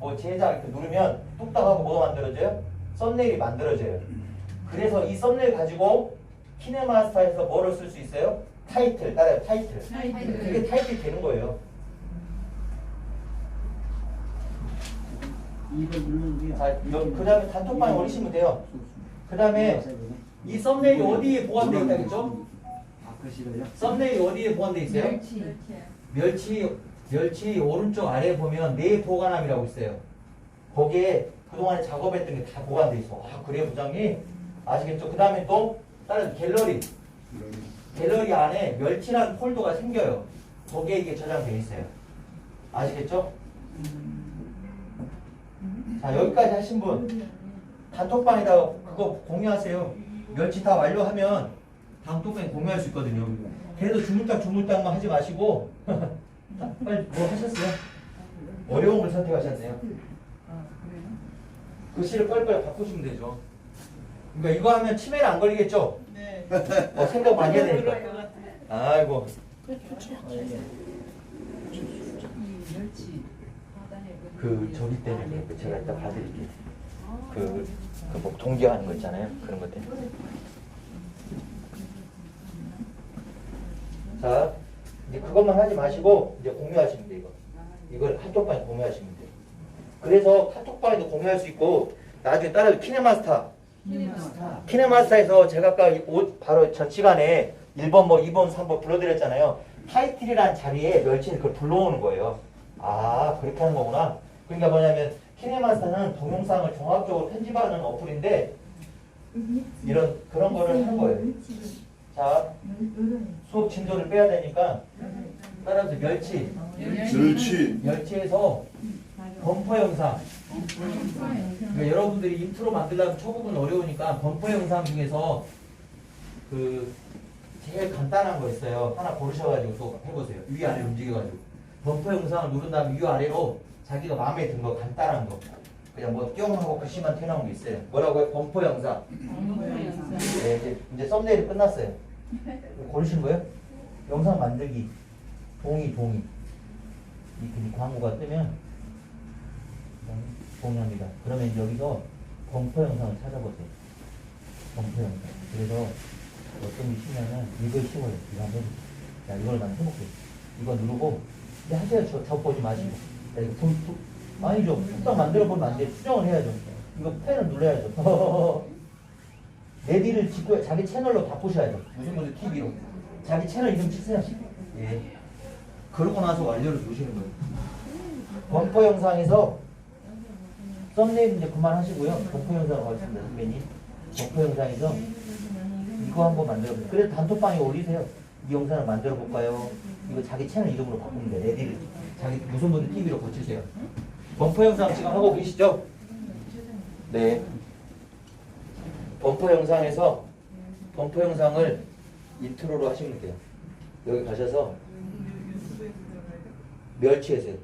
뭐 제작 이렇게 누르면 뚝딱하고 뭐가 만들어져요? 썸네일이 만들어져요. 그래서 이 썸네일 가지고 키네마스터에서 뭐를 쓸 수 있어요? 타이틀 따라요 타이틀. 그게 타이틀이 되는 거예요. 이걸 누르는 게. 자, 그 다음에 단톡방에 올리시면 돼요. 그 다음에 이 썸네일이 어디에 보관되어 있다겠죠? 아, 글씨를요? 썸네일이 어디에 보관되어 있어요? 멸치 멸치 오른쪽 아래에 보면 내 보관함이라고 있어요. 거기에 그동안에 작업했던 게 다 보관돼 있어. 아 그래요 부장님? 아시겠죠? 그 다음에 또 다른 갤러리 갤러리 안에 멸치라는 폴더가 생겨요. 거기에 이게 저장돼 있어요. 아시겠죠? 자 여기까지 하신 분 단톡방에다가 그거 공유하세요. 멸치 다 완료하면 단톡방에 공유할 수 있거든요. 그래도 주물딱 주물딱만 하지 마시고 자, 빨리 뭐 하셨어요? 어려운 걸 선택하셨네요. 글씨를 빨리빨리 바꾸시면 되죠. 그러니까 이거 하면 치매를 안 걸리겠죠? 네. 어, 생각 많이 해야 되니까. 그럴 것 같아요. 아이고. 그 저기 때문에 그 제가 이따 봐드릴게요. 그, 그뭐 동기화하는 거 있잖아요. 그런 것 때문에. 자, 이제 그것만 하지 마시고 이제 공유하시면 돼요. 이거. 이걸 카톡방에 공유하시면 돼요. 그래서 카톡방에도 공유할 수 있고 나중에 따라 키네마스터 키네마스터에서 제가 아까 이옷 바로 전 시간에 1번 뭐 2번 3번 불러드렸잖아요. 타이틀이란 자리에 멸치는 그걸 불러오는 거예요. 아 그렇게 하는 거구나. 그러니까 뭐냐면 키네마스터는 동영상을 종합적으로 편집하는 어플인데 이런 그런 거를 한 거예요. 자 수업 진도를 빼야 되니까 따라서 멸치 멸치 멸치에서 범퍼 영상 그러니까 여러분들이 인트로 만들려면 초급은 어려우니까 범퍼 영상 중에서 그 제일 간단한 거 있어요. 하나 고르셔가지고 또 해보세요. 위 아래 움직여가지고 범퍼 영상을 누른 다음에 위아래로 자기가 마음에 든 거 간단한 거 그냥 뭐 뿅하고 글씨만 튀어나온 게 있어요. 뭐라고요? 범퍼 영상. 네, 이제 이제 썸네일이 끝났어요. 고르신 거예요? 영상 만들기 동의 동의 이, 이 광고가 뜨면 동의합니다. 그러면 여기서 범퍼 영상을 찾아보세요. 범퍼 영상. 그래서 어떤 게 쉬면은 이거 쉬워요. 이거 한번. 자, 이걸 난 해볼게요. 이거 누르고 이제 하세요. 저, 저 보지 마시고. 자, 이거 부, 부, 아니죠. 뚝딱 만들어 보면 안 돼. 수정을 해야죠. 이거 펜을 눌러야죠. 내디를 짓고 자기 채널로 바꾸셔야죠. 무슨 무슨 TV로. 자기 채널 이름 치세요. 예. 그러고 나서 완료를 누르시는 거예요. 범퍼 영상에서 썸네일 이제 그만하시고요. 범퍼 영상 가겠습니다, 선배님. 범퍼 영상에서 이거 한번 만들어보세요. 그래서 단톡방에 올리세요. 이 영상을 만들어 볼까요? 이거 자기 채널 이름으로 바꾸면 돼요. 레디를. 자기 무슨 분들 TV로 고치세요. 범퍼 영상 지금 하고 계시죠? 네. 범퍼 영상에서 범퍼 영상을 인트로로 하시면 돼요. 여기 가셔서 멸치에서요.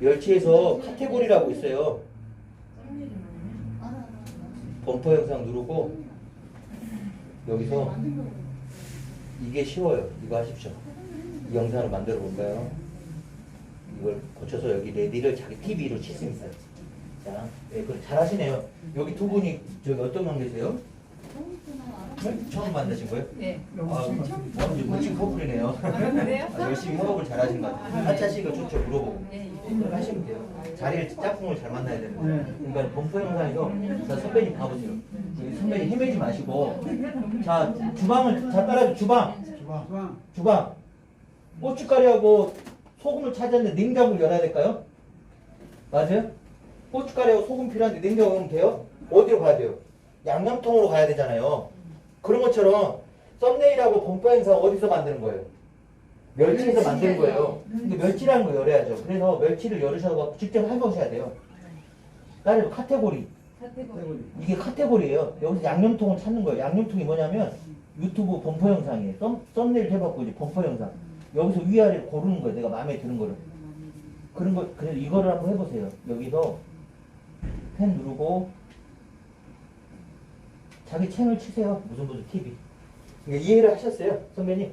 멸치에서 카테고리라고 있어요. 범퍼 영상 누르고 여기서 이게 쉬워요. 이거 하십시오. 이 영상을 만들어 볼까요? 이걸 고쳐서 여기 레디를 자기 TV로 칠 수 있어요. 자, 네, 그래 잘하시네요. 여기 두 분이 저기 어떤 분 계세요? 네? 처음 만나신 거예요? 네. 아, 완전 멋진 커플이네요. 그래요? 아, 열심히 협업을 잘하신 것 같아요. 같이 하시니까 좋죠, 물어보고. 네. 그렇게 하시면 돼요. 자리를, 짝꿍을 잘 만나야 되는 거예요. 네. 그러니까 범퍼 영상에서, 자, 선배님 가보세요. 선배님 헤매지 마시고. 자, 주방을, 자, 따라줘, 주방. 주방. 주방. 고춧가루하고 소금을 찾았는데 냉장고를 열어야 될까요? 맞아요? 고춧가루하고 소금 필요한데 냉장고 돼요? 어디로 가야 돼요? 양념통으로 가야 되잖아요. 그런 것처럼 썸네일하고 범퍼 영상 어디서 만드는 거예요? 멸치에서 만드는 거예요. 근데 멸치라는 거 열어야죠. 그래서 멸치를 열으셔서 직접 해보셔야 돼요. 나는 카테고리. 이게 카테고리예요. 여기서 양념통을 찾는 거예요. 양념통이 뭐냐면 유튜브 범퍼 영상이에요. 썸, 썸네일 해봤고 이제 범퍼 영상. 여기서 위아래를 고르는 거예요. 내가 마음에 드는 거를. 그런 거 그래서 이거를 한번 해보세요. 여기서 펜 누르고 자기 채널 치세요. 무슨 무슨 TV. 그러니까 이해를 하셨어요, 선배님?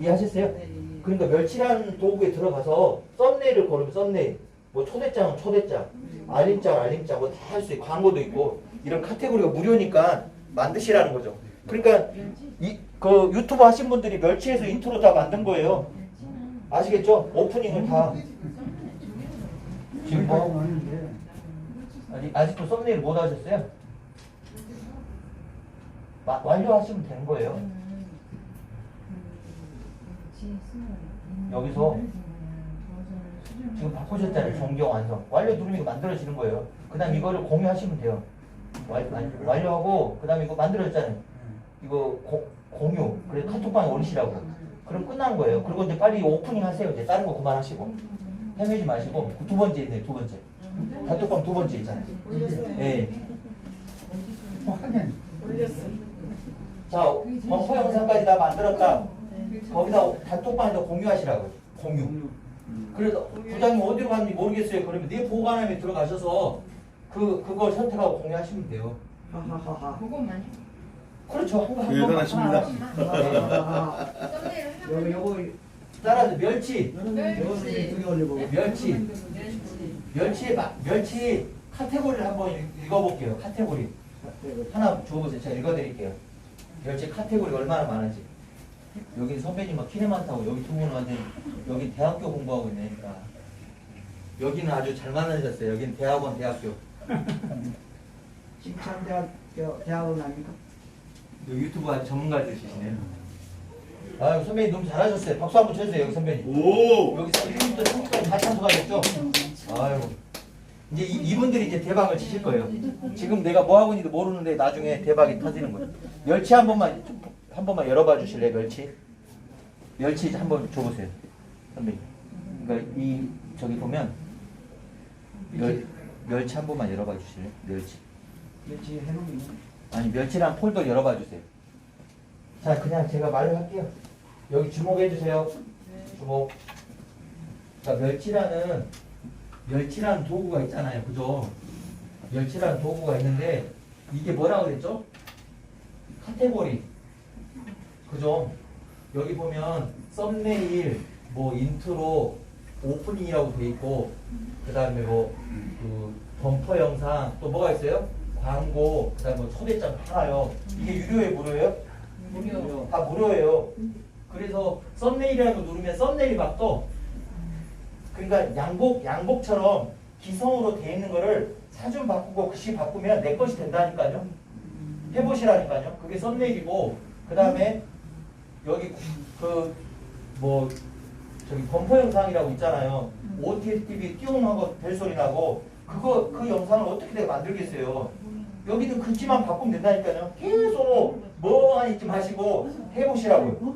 이해하셨어요? 그러니까 멸치라는 도구에 들어가서 썸네일을 고르면 썸네일. 뭐 초대장은 초대장, 알림장, 알림장 뭐 다 할 수 있고 광고도 있고 이런 카테고리가 무료니까 만드시라는 거죠. 그러니까 이 그 유튜브 하신 분들이 멸치에서 인트로 다 만든 거예요. 아시겠죠? 오프닝을 다 지금 뭐 하는데 아직도 썸네일 못 하셨어요? 마- 완료하시면 되는 거예요. 여기서 지금 바꾸셨잖아요. 정경 완성. 완료 누르면 만들어지는 거예요. 그 다음 이거를 공유하시면 돼요. 완, 완- 완료하고 그 다음에 이거 만들어졌잖아요. 이거 고, 공유. 그래서 카톡방에 올리시라고. 그럼 끝난 거예요. 그리고 이제 빨리 오프닝 하세요. 이제 다른 거 그만하시고. 헤매지 마시고. 그두 번째 있네, 두 번째. 카톡방 두 번째 있잖아요. 예. 확인 자, 범퍼 영상까지 다 만들었다. 거기다 단톡방에다 공유하시라고요. 공유. 그래서 부장님 어디로 갔는지 모르겠어요. 그러면 내 보관함에 들어가셔서 그 그걸 선택하고 공유하시면 돼요. 하하하하 그것만요? 그렇죠. 한 번, 한 예, 번만 대단하십니다. 하나. 썸네일 요거 하면 요거 따라서 멸치, 올려보고 멸치, 멸치, 마- 멸치 카테고리를 한번 읽- 읽어볼게요. 카테고리 하나 줘보세요. 제가 읽어드릴게요. 멸치 카테고리 얼마나 많은지. 여기 선배님 막 키네 많다고 여기 두 분은 완전 여기 대학교 공부하고 있네니까. 여기는 아주 잘 만나셨어요. 여기는 대학원 대학교. 칭찬대학 대학원 아닙니까? 유튜브 아주 전문가들이시네요. 아 선배님 너무 잘하셨어요. 박수 한번 쳐주세요 여기 선배님. 오! 여기 1부터 3부까지 다 참석하셨죠? 아이고. 이제 이, 이분들이 이제 대박을 치실 거예요. 지금 내가 뭐 하고 있는지 모르는데 나중에 대박이 터지는 거예요. 멸치 한 번만 좀- 한 번만 열어봐 주실래요? 멸치. 멸치 한 번 줘보세요, 선배님. 그러니까 이 저기 보면 멸, 멸치 한 번만 열어봐 주실래요? 멸치. 멸치 해놓으면 아니 멸치랑 폴더 열어봐 주세요. 자 그냥 제가 말을 할게요. 여기 주목해 주세요. 주목. 자 멸치라는 멸치라는 도구가 있잖아요, 그죠? 멸치라는 도구가 있는데 이게 뭐라고 그랬죠? 카테고리. 그죠? 여기 보면 썸네일, 뭐 인트로, 오프닝이라고 돼 있고 그 다음에 뭐 그 범퍼 영상 또 뭐가 있어요? 광고, 그 다음에 뭐 초대장 팔아요. 이게 유료예요, 무료예요? 무료. 다 무료예요. 그래서 썸네일이라는 거 누르면 썸네일이 막 떠. 그러니까 양복 양복처럼 기성으로 돼 있는 거를 사진 바꾸고 글씨 바꾸면 내 것이 된다니까요. 해보시라니까요. 그게 썸네일이고 그 다음에 여기 그 뭐 저기 범퍼 영상이라고 있잖아요. OTS TV 띄우는거 벨소리 나고 그거 그 영상을 어떻게 내가 만들겠어요. 여기는 글씨만 바꾸면 된다니까요. 계속 멍하니 있지 마시고 해보시라고요.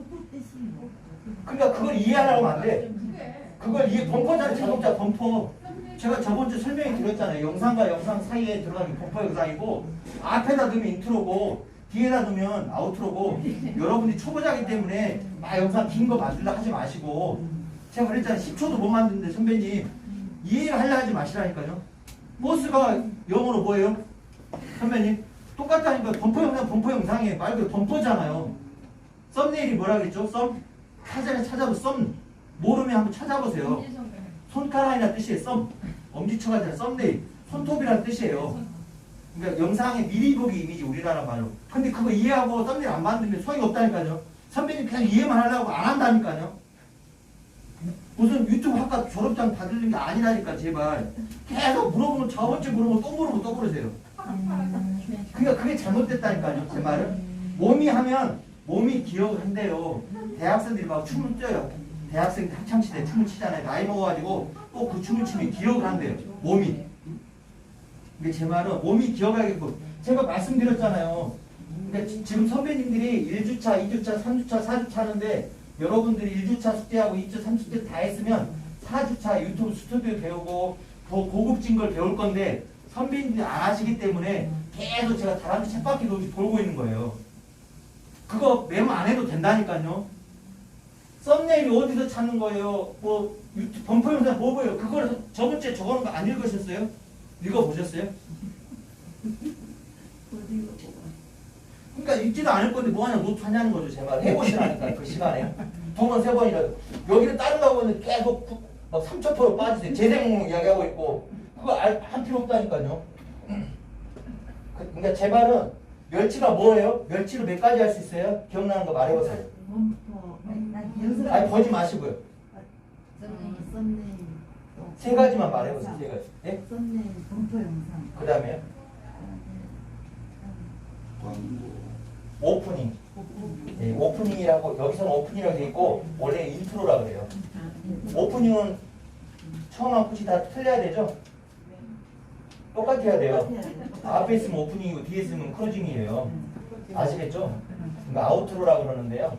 그러니까 그걸 이해하라고 하면 안 돼. 그걸 이해 범퍼잖아요. 자동차 범퍼. 제가 저번 주 설명해 드렸잖아요. 영상과 영상 사이에 들어가는 게 범퍼 영상이고 앞에다 넣으면 인트로고 뒤에다 넣으면 아우트로고 여러분이 초보자기 때문에 막 영상 긴 거 만들려 하지 마시고 제가 그랬잖아요. 10초도 못 만드는데 선배님 이해하려 하지 마시라니까요. 버스가 영어로 뭐예요? 선배님 똑같다니까 범퍼 영상 범퍼 영상에 말 그대로 범퍼잖아요. 썸네일이 뭐라 그랬죠? 썸 사전에 찾아보 썸 모르면 한번 찾아보세요. 손가락이라는 뜻이에요. 썸 엄지처가 아니라 썸네일 손톱이라는 뜻이에요. 그러니까 영상의 미리 보기 이미지 우리나라 말로. 근데 그거 이해하고 썸네일 안 만들면 소용이 없다니까요. 선배님 그냥 이해만 하려고 안 한다니까요. 무슨 유튜브 학과 졸업장 받는 게 아니라니까 제발. 계속 물어보면 저번 주 물어보면 또 물어보고 또 그러세요. 그러니까 그게 잘못됐다니까요. 제 말은. 몸이 하면 몸이 기억을 한대요. 대학생들이 막 춤을 춰요. 대학생 학창 시대 춤을 치잖아요. 나이 먹어가지고 또그 춤을 추면 기억을 한대요. 몸이. 근데 제 말은 몸이 기억하겠고 제가 말씀드렸잖아요. 지- 지금 선배님들이 1주차, 2주차, 3주차, 4주차 하는데 여러분들이 1주차 숙제하고 2주차, 3주차 다 했으면 4주차 유튜브 스튜디오 배우고 더 고급진 걸 배울 건데 선배님들이 안 하시기 때문에 계속 제가 다람쥐 쳇바퀴 돌- 돌고 있는 거예요. 그거 메모 안 해도 된다니까요. 썸네일이 어디서 찾는 거예요? 뭐 유튜브 범퍼 영상 뭐 보여요? 그걸 저번 주에 적어놓은 거 안 읽으셨어요? 읽어보셨어요? 그러니까 읽지도 않을 건데 뭐 하냐 노트 하냐는 거죠 제 말. 해보시라니까 그 시간에 두 번 세 번이라도 다른 거 보면 계속 구- 막3,000% 빠지세요. 재생 이야기하고 있고 그거 알, 할 필요 없다니까요. 그- 그러니까 제 말은 멸치가 뭐예요? 멸치로 몇 가지 할 수 있어요? 기억나는 거 말해보세요. 아니 보지 마시고요. 세 가지만 말해보세요. 세 가지. 예? 썸네일 공포 영상 그 다음에요. 오프닝. 예, 오프닝이라고 여기서는 오프닝이라고 돼 있고 원래 인트로라 그래요. 오프닝은 처음하고 끝이 다 틀려야 되죠? 똑같아야 돼요. 앞에 있으면 오프닝이고 뒤에 있으면 클로징이에요. 아시겠죠? 그러니까 아우트로라 그러는데요.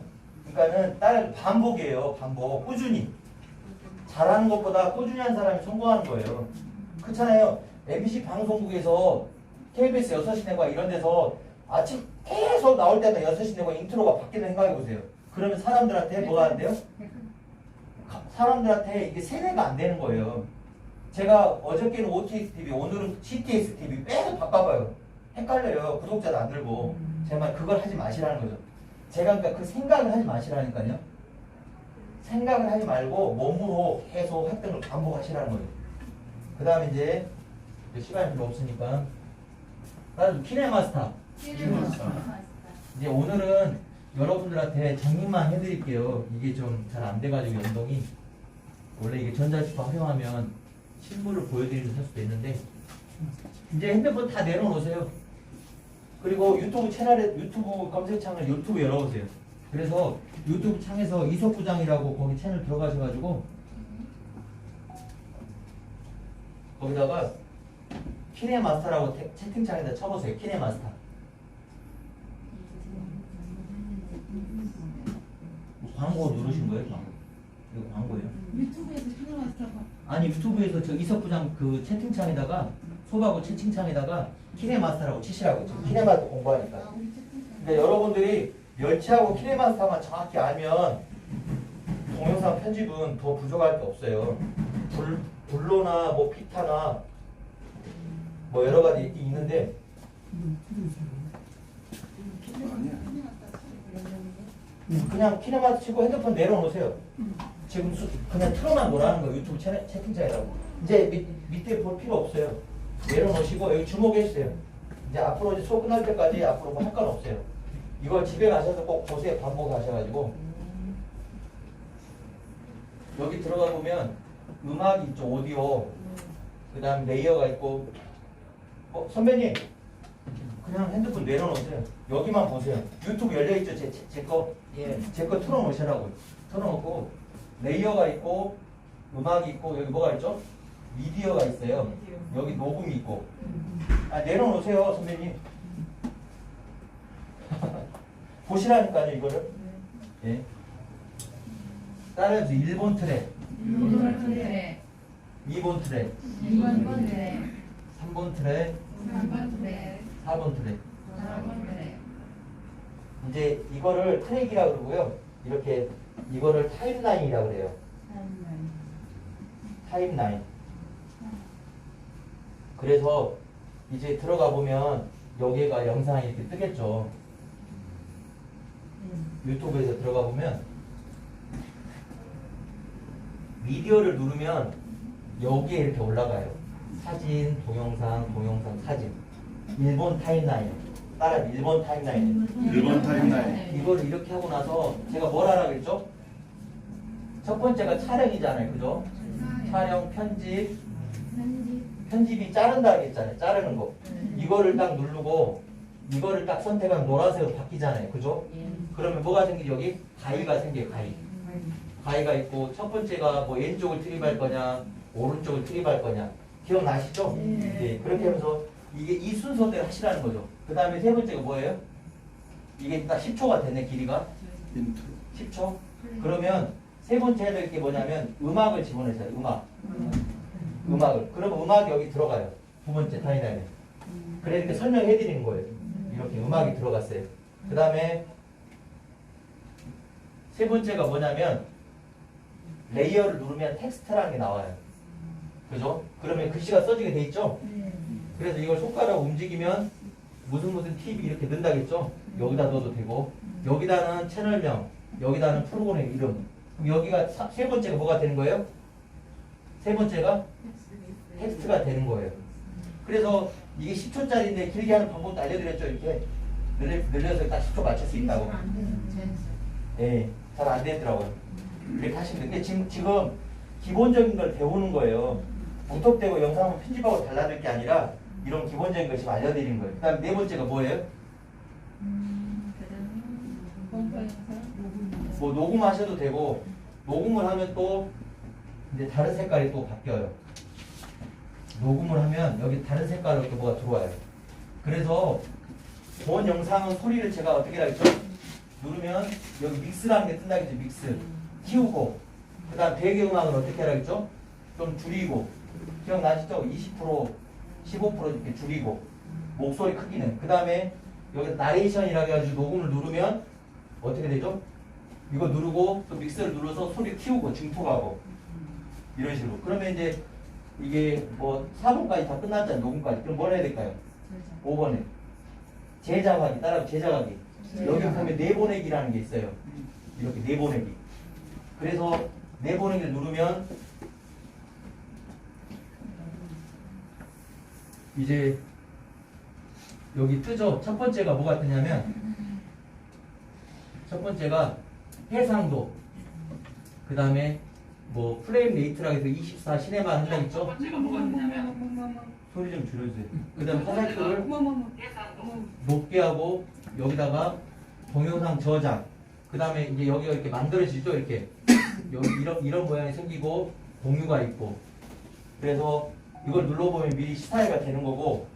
그러니까는 다른 반복이에요. 반복. 꾸준히. 잘하는 것보다 꾸준히 한 사람이 성공하는 거예요. 그렇잖아요. MBC 방송국에서 KBS 6시 내과 이런 데서 아침 계속 나올 때마다 6시 내과 인트로가 바뀌는 생각해 보세요. 그러면 사람들한테 뭐가 안 돼요? 가- 사람들한테 이게 세뇌가 안 되는 거예요. 제가 어저께는 OTS TV, 오늘은 CTS TV 계속 바꿔봐요. 헷갈려요. 구독자도 안 늘고. 제말 그걸 하지 마시라는 거죠. 제가 그러니까 그 생각을 하지 마시라니까요. 생각을 하지 말고 몸으로 계속 걸 반복하시라는 거예요. 그 다음에 이제 시간이 별로 없으니까 다음 키네마스터. 이제 오늘은 여러분들한테 정리만 해드릴게요. 이게 좀 잘 안 돼가지고 연동이 원래 이게 전자지표 활용하면 실물을 보여드리면서 할 수도 있는데 이제 핸드폰 다 내려놓으세요. 그리고 유튜브 채널에 유튜브 검색창을 유튜브 열어보세요. 그래서 유튜브 창에서 이석부장이라고 거기 채널 들어가셔가지고 거기다가 키네마스터라고 태- 채팅창에다 쳐보세요. 키네마스터. 광고 누르신 거예요? 광고. 이거 광고예요. 유튜브에서 키노마스터가 아니 유튜브에서 저 이석부장 그 채팅창에다가 소바고 채팅창에다가 키네마스터라고 치시라고 지금 키네마스터 공부하니까. 근데 여러분들이 멸치하고 키네마스터만 정확히 알면 동영상 편집은 더 부족할 게 없어요. 불, 블로나 뭐 피타나 뭐 여러 가지 있는데 그냥 키네마스터 치고 핸드폰 내려놓으세요. 지금 수, 그냥 틀어만 보라는 거예요. 유튜브 채, 채팅창이라고. 이제 밑, 밑에 볼 필요 없어요. 내려놓으시고 여기 주목해 주세요. 이제 앞으로 이제 수업 끝날 때까지 앞으로 뭐 할 건 없어요. 이걸 집에 가셔서 꼭 보세요. 반복하셔가지고. 여기 들어가 보면 음악이 있죠. 오디오. 그 다음 레이어가 있고. 어, 선배님. 그냥 핸드폰 내려놓으세요. 여기만 보세요. 유튜브 열려 있죠. 제, 제, 제 거. 예. 제 거 틀어놓으시라고요. 틀어놓고 레이어가 있고 음악이 있고 여기 뭐가 있죠? 미디어가 있어요. 여기 녹음이 있고. 아, 내려놓으세요, 선배님. 보시라니까요, 이거를. 예. 따라해서 1번 트랙, 2번 트랙, 3번 트랙, 4번 트랙. 이제 이거를 트랙이라고 그러고요. 이렇게 이거를 타임라인이라고 그래요. 타임라인. 그래서 이제 들어가 보면 여기가 영상이 이렇게 뜨겠죠. 유튜브에서 들어가 보면 미디어를 누르면 여기에 이렇게 올라가요. 사진, 동영상, 동영상, 사진. 일본 타임라인. 따라 일본 타임라인. 일본 타임라인. 이거를 이렇게 하고 나서 제가 뭘 하라 그랬죠? 첫 번째가 촬영이잖아요. 그죠? 촬영, 편집, 편집이 자른다 그랬잖아요. 자르는 거. 이거를 딱 누르고 이거를 딱 선택하면 노란색으로 바뀌잖아요. 그죠? 그러면 뭐가 생기죠? 여기 가위가 생겨요. 가위. 가위가 있고 첫 번째가 뭐 왼쪽을 트립할 거냐 오른쪽을 트립할 거냐 기억나시죠? 네. 그렇게 하면서 이게 이 순서대로 하시라는 거죠. 그 다음에 세 번째가 뭐예요? 이게 딱 10초가 됐네 길이가 인트로. 10초. 그러면 세 번째 해야 될 게 뭐냐면 음악을 집어넣으세요. 음악. 음악을. 그러면 음악이 여기 들어가요. 두 번째 타이라인에. 그래 이렇게 설명해 드리는 거예요. 이렇게 음악이 들어갔어요. 그 다음에 세 번째가 뭐냐면 레이어를 누르면 텍스트라는 게 나와요. 그죠? 그러면 글씨가 써지게 돼 있죠? 그래서 이걸 손가락 움직이면 무슨 무슨 TV 이렇게 넣는다겠죠? 여기다 넣어도 되고 여기다는 채널명, 여기다는 프로그램 이름. 그럼 여기가 사- 세 번째가 뭐가 되는 거예요? 세 번째가 텍스트가 되는 거예요. 그래서 이게 10초짜리인데 길게 하는 방법도 알려드렸죠. 이렇게 늘려, 늘려서 딱 10초 맞출 수 있다고. 예, 잘 안 되더라고요. 이렇게 하시면 돼. 근데 지금, 지금 기본적인 걸 배우는 거예요. 무턱대고 영상을 편집하고 달라질 게 아니라 이런 기본적인 걸 지금 알려드리는 거예요. 그 다음 네 번째가 뭐예요? 뭐 녹음하셔도 되고 녹음을 하면 또 이제 다른 색깔이 또 바뀌어요. 녹음을 하면 여기 다른 색깔로 또 뭐가 들어와요. 그래서 본 영상은 소리를 제가 어떻게 하겠죠? 누르면 여기 믹스라는 게 뜬다겠죠. 믹스 키우고 그다음 배경음악은 어떻게 하겠죠? 좀 줄이고 기억나시죠? 20% 15% 이렇게 줄이고 목소리 크기는 그 다음에 여기 나레이션이라고 해가지고 녹음을 누르면 어떻게 되죠? 이거 누르고 또 믹서를 눌러서 소리 키우고 증폭하고 이런 식으로 그러면 이제 이게 뭐 4번까지 다 끝났잖아요 녹음까지. 그럼 뭘 해야 될까요? 5번에. 제작하기 따라 제작하기. 여기 보면 내보내기라는 게 있어요. 이렇게 내보내기. 그래서 내보내기를 누르면 이제 여기 뜨죠? 첫 번째가 뭐가 뜨냐면 첫 번째가 해상도. 그 다음에 뭐 프레임 레이트라고 해서 24 시네마 한다 있죠 소리 좀 줄여주세요. 그 다음에 화살표를 높게 하고 여기다가 동영상 저장. 그 다음에 이제 여기가 이렇게 만들어지죠 이렇게. 여기 이런 이런 모양이 생기고 공유가 있고. 그래서 이걸 눌러보면 미리 시타이가 되는 거고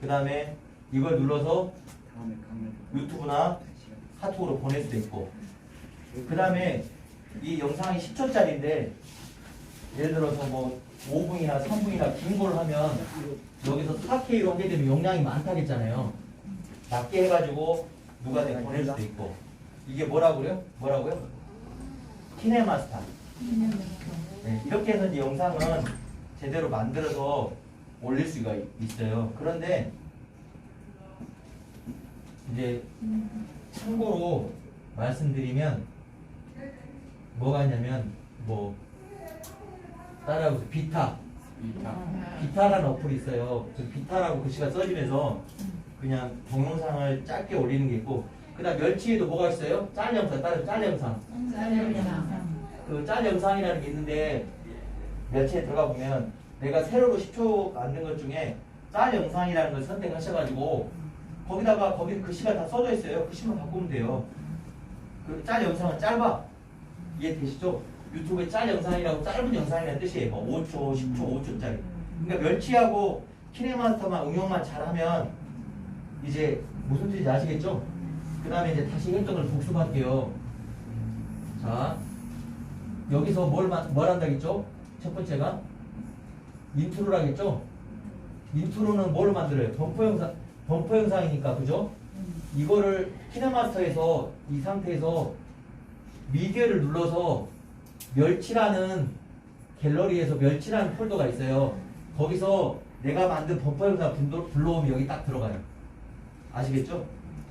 그 다음에 이걸 눌러서. 유튜브나 카톡으로 보낼 수도 있고. 그 다음에 이 영상이 10초짜리인데 예를 들어서 뭐 5분이나 3분이나 긴 걸 하면 여기서 4K로 하게 되면 용량이 많다겠잖아요 낮게 해가지고 누가한테 보낼 수도 있고 이게 뭐라고요? 뭐라고요? 키네마스타 네, 이렇게 해서 이제 영상은 제대로 만들어서 올릴 수가 있- 있어요 그런데 이제 참고로 말씀드리면 뭐가 있냐면 뭐 따라하고 비타 비타라는 어플이 있어요. 그 비타라고 글씨가 써지면서 그냥 동영상을 짧게 올리는 게 있고 그다음 멸치에도 뭐가 있어요? 짤 영상 따로 짤 영상 그짤 영상이라는 게 있는데 멸치에 들어가 보면 내가 세로로 10초 만든 것 중에 짤 영상이라는 걸 선택하셔가지고 거기다가 거기 글씨가 다 써져 있어요. 글씨만 바꾸면 돼요. 그 짤 영상은 짧아. 이해되시죠? 유튜브에 짤 영상이라고 짧은 영상이라는 뜻이에요. 뭐 5초, 10초, 5초짜리. 그러니까 멸치하고 키네마스터만 응용만 잘하면 이제 무슨 뜻인지 아시겠죠? 그 다음에 이제 다시 했던 걸 복습할게요. 자, 여기서 뭘, 마- 뭘 한다겠죠? 첫 번째가 인트로를 하겠죠? 인트로는 뭘 만들어요? 범퍼 영상, 범퍼 영상이니까, 그죠? 이거를 키네마스터에서 이 상태에서 미디어를 눌러서 멸치라는 갤러리에서 멸치라는 폴더가 있어요. 거기서 내가 만든 범퍼 영상 불러- 불러오면 여기 딱 들어가요. 아시겠죠?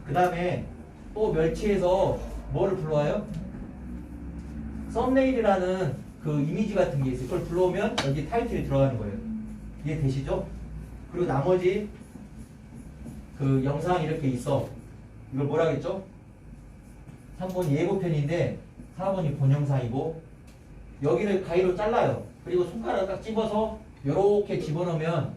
그 다음에 또 멸치에서 뭐를 불러와요? 썸네일이라는 그 이미지 같은 게 있어요. 그걸 불러오면 여기 타이틀이 들어가는 거예요. 이해되시죠? 그리고 나머지 그 영상 이렇게 있어. 이걸 뭐라 하겠죠? 3번이 예고편인데 4번이 본영상이고 여기를 가위로 잘라요. 그리고 손가락 딱 집어서 이렇게 집어넣으면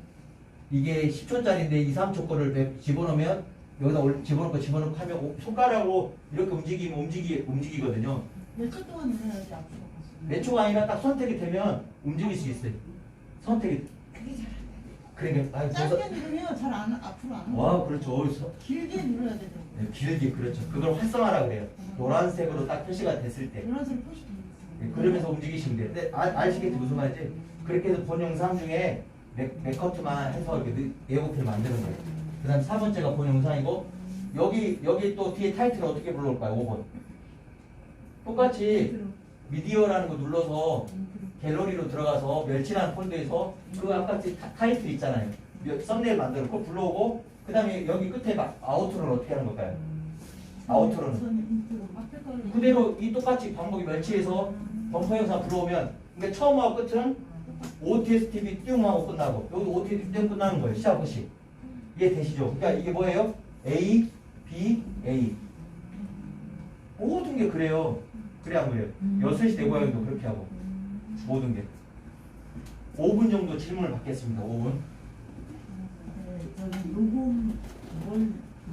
이게 10초짜리인데 2, 3초 거를 내- 집어넣으면 여기다 올- 집어넣고 집어넣고 하면 오- 손가락으로 이렇게 움직이면 움직이, 움직이거든요. 몇 초 동안 눌러야지 앞으로. 몇 초가 아니라 딱 선택이 되면 움직일 수 있어요. 선택이. 그게 잘 그러니까 아니, 짧게 그래서 누르면 잘 안 앞으로 안 와 와. 그렇죠. 어, 서- 길게 눌러야 되죠. 네, 길게 그렇죠. 그걸 활성화라 그래요. 노란색으로 딱 표시가 됐을 때. 노란색 표시 돼 네. 그러면서 움직이시면 돼요. 근데 아, 아시겠지 무슨 말인지? 그렇게 해서 본 영상 중에 맥, 맥커트만 해서 이렇게 예고편을 만드는 거예요. 그 다음 4번째가 본 영상이고 여기 여기 또 뒤에 타이틀을 어떻게 불러올까요? 5번. 똑같이 미디어라는 거 눌러서 갤러리로 들어가서 멸치라는 폴더에서 그 아까 그 타- 타이틀 있잖아요. 몇- 썸네일 그거 불러오고 그 다음에 여기 끝에 막 아우트로를 어떻게 하는 걸까요? 아우트로는 그대로 이 똑같이 방법이 멸치해서 범퍼 영상 불러오면 그러니까 처음하고 끝은 OTSTV 띵 하고 끝나고 여기 OTSTV 띵 끝나는 거예요. 시하고 시. 이해 되시죠? 그러니까 이게 뭐예요? A, B, A. 모든 게 그래요. 그래 안 그래요? 여섯시 내 고양이도 그렇게 하고 모든 게 5분 정도 질문을 받겠습니다. 5분. 저는 녹음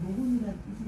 녹음이란 뜻